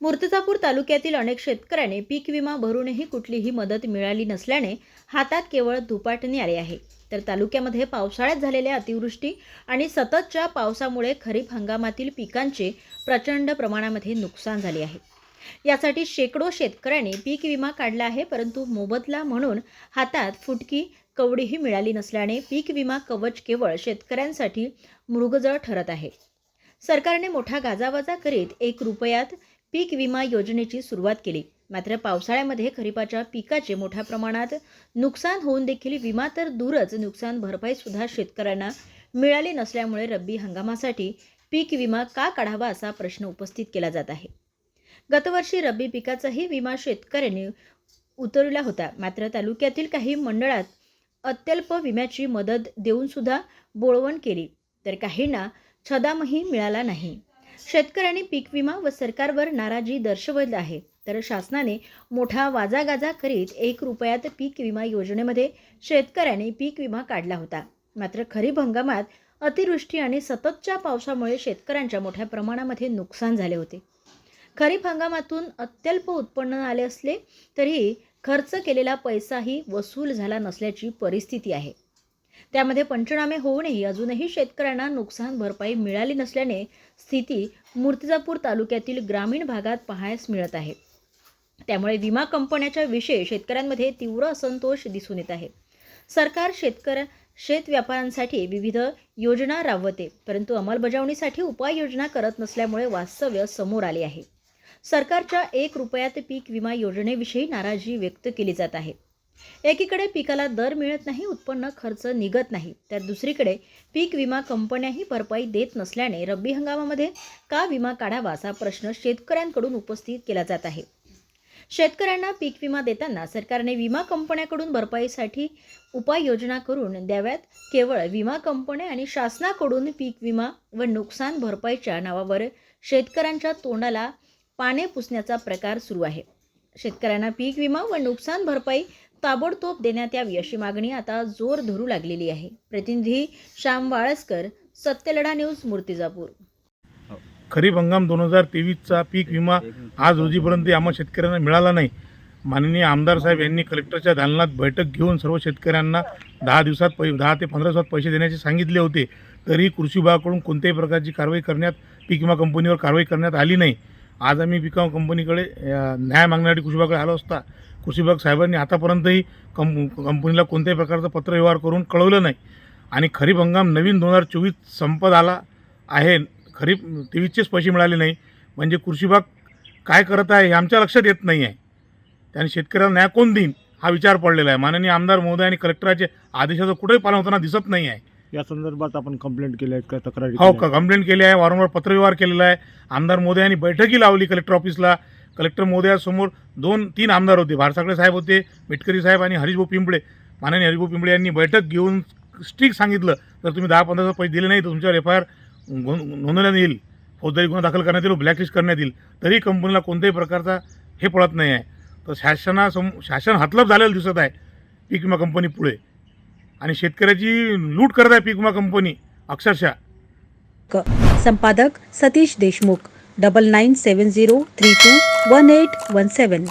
मूर्तिजापूर तालुक्यातील अनेक शेतकऱ्यांनी पीक विमा भरूनही कुठलीही मदत मिळाली नसल्याने हातात केवळ धुपाटणी आले आहे. तर तालुक्यामध्ये पावसाळ्यात झालेल्या अतिवृष्टी आणि सततच्या पावसामुळे खरीप हंगामातील पिकांचे प्रचंड प्रमाणामध्ये नुकसान झाले आहे. यासाठी शेकडो शेतकऱ्यांनी पीक विमा काढला आहे परंतु मोबदला म्हणून हातात फुटकी कवडीही मिळाली नसल्याने पीक विमा कवच केवळ शेतकऱ्यांसाठी मृगजळ ठरत आहे. सरकारने मोठा गाजावाजा करीत एक रुपयात पीक विमा योजनेची सुरुवात केली. मात्र पावसाळ्यामध्ये खरीपाच्या पिकाचे मोठ्या प्रमाणात नुकसान होऊन देखील विमा तर दूरच नुकसान भरपाईसुद्धा शेतकऱ्यांना मिळाली नसल्यामुळे रब्बी हंगामासाठी पीक विमा का काढावा असा प्रश्न उपस्थित केला जात आहे. गतवर्षी रब्बी पिकाचाही विमा शेतकऱ्यांनी उतरला होता. मात्र तालुक्यातील काही मंडळात अत्यल्प विम्याची मदत देऊनसुद्धा बोळवण केली. तर काहींना छदामही मिळाला नाही. शेतकऱ्यांनी पीक विमा व सरकारवर नाराजी दर्शवली आहे. तर शासनाने मोठा वाजागाजा करीत एक रुपयात पीक विमा योजनेमध्ये शेतकऱ्यांनी पीक विमा काढला होता. मात्र खरीप हंगामात अतिवृष्टी आणि सततच्या पावसामुळे शेतकऱ्यांच्या मोठ्या प्रमाणामध्ये नुकसान झाले होते. खरीप हंगामातून अत्यल्प उत्पन्न आले असले तरी खर्च केलेला पैसाही वसूल झाला नसल्याची परिस्थिती आहे. त्यामध्ये पंचनामे होऊनही अजूनही शेतकऱ्यांना नुकसान भरपाई मिळाली नसल्याने स्थिती मूर्तिजापूर तालुक्यातील ग्रामीण भागात पाहायस मिळत आहे. त्यामुळे विमा कंपन्याच्या विषयी शेतकऱ्यांमध्ये तीव्र असंतोष दिसून येत आहे. सरकार शेतकऱ्या शेत व्यापाऱ्यांसाठी विविध योजना राबवते परंतु अंमलबजावणीसाठी उपाययोजना करत नसल्यामुळे वास्तव्य समोर आले आहे. सरकारच्या एक रुपयात पीक विमा योजनेविषयी नाराजी व्यक्त केली जात आहे. एकीकडे पिकाला दर मिळत नाही उत्पन्न खर्च निघत नाही. तर दुसरीकडे पीक विमा कंपन्याही भरपाई देत नसल्याने रब्बी हंगामामध्ये का विमा काढावा असा प्रश्न शेतकऱ्यांकडून उपस्थित केला जात आहे. शेतकऱ्यांना पीक विमा देताना सरकारने विमा कंपन्याकडून भरपाईसाठी उपाययोजना करून द्याव्यात. केवळ विमा कंपन्या आणि शासनाकडून पीक विमा व नुकसान भरपाईच्या नावावर शेतकऱ्यांच्या तोंडाला पाने पुसण्याचा प्रकार सुरू आहे. शेतकऱ्यांना पीक विमा व नुकसान भरपाई ताबडतोब देण्यात यावी अशी मागणी आता जोर धरू लागलेली आहे. प्रतिनिधी श्याम वाळसकर सत्यलढा न्यूज मूर्तिजापूर. खरीप हंगाम दोन हजार तेवीसचा पीक विमा आज रोजीपर्यंत आम्हा शेतकऱ्यांना मिळाला नाही. माननीय आमदार साहेब यांनी कलेक्टरच्या दालनात बैठक घेऊन सर्व शेतकऱ्यांना दहा दिवसात पै दहा ते पंधरा दिवसात पैसे देण्याचे सांगितले होते. तरी कृषी विभागाकडून कोणत्याही प्रकारची कारवाई करण्यात पीक विमा कंपनीवर कारवाई करण्यात आली नाही. आज आम्ही पीक कंपनीकडे न्याय मागण्यासाठी कृषी विभागाकडे आलो असता कृषी विभाग साहेबांनी आतापर्यंतही कंप कंपनीला कोणत्याही प्रकारचा पत्रव्यवहार करून कळवलं नाही. आणि खरीप हंगाम नवीन दोन हजार चोवीस संपत आला आहे. खरीप तेवीसचेच पैसे मिळाले नाही. म्हणजे कृषी विभाग काय करत आहे हे आमच्या लक्षात येत नाही आहे. त्याने शेतकऱ्याला न्याय कोण देईन? हा विचार पडलेला आहे. माननीय आमदार महोदय आणि कलेक्टराचे आदेशाचं कुठेही पालन होताना दिसत नाही आहे. या संदर्भात आपण कंप्लेंट केल्या आहेत का तक्रारी हो का? कंप्लेंट केली आहे वारंवार पत्रव्यवहार केलेला आहे. आमदार महोदयांनी बैठकी लावली कलेक्टर ऑफिसला कलेक्टर महोदयासमोर दोन तीन आमदार होते. भारसाकडे साहेब होते मिटकरी साहेब आणि हरीशभाऊ पिंपळे. माननीय हरीशभाऊ पिंपळे यांनी बैठक घेऊन स्ट्रिक सांगितलं जर तुम्ही दहा पंधरा पैसे दिले नाही तर तुमच्यावर एफ आय आर नोंदवण्यात येईल. फौजदारी गुन्हा दाखल करण्यात येईल ब्लॅकलिस्ट करण्यात येईल. तरी कंपनीला कोणत्याही प्रकारचा हे पडत नाही आहे. तर शासनासम शासन हतलप झालेलं दिसत आहे. पीक विमा कंपनी पुढे. आणि शेतकऱ्याची लूट करत आहे पीक विमा कंपनी अक्षरशः. क संपादक Satish Deshmukh double nine seven zero three two one eight one seven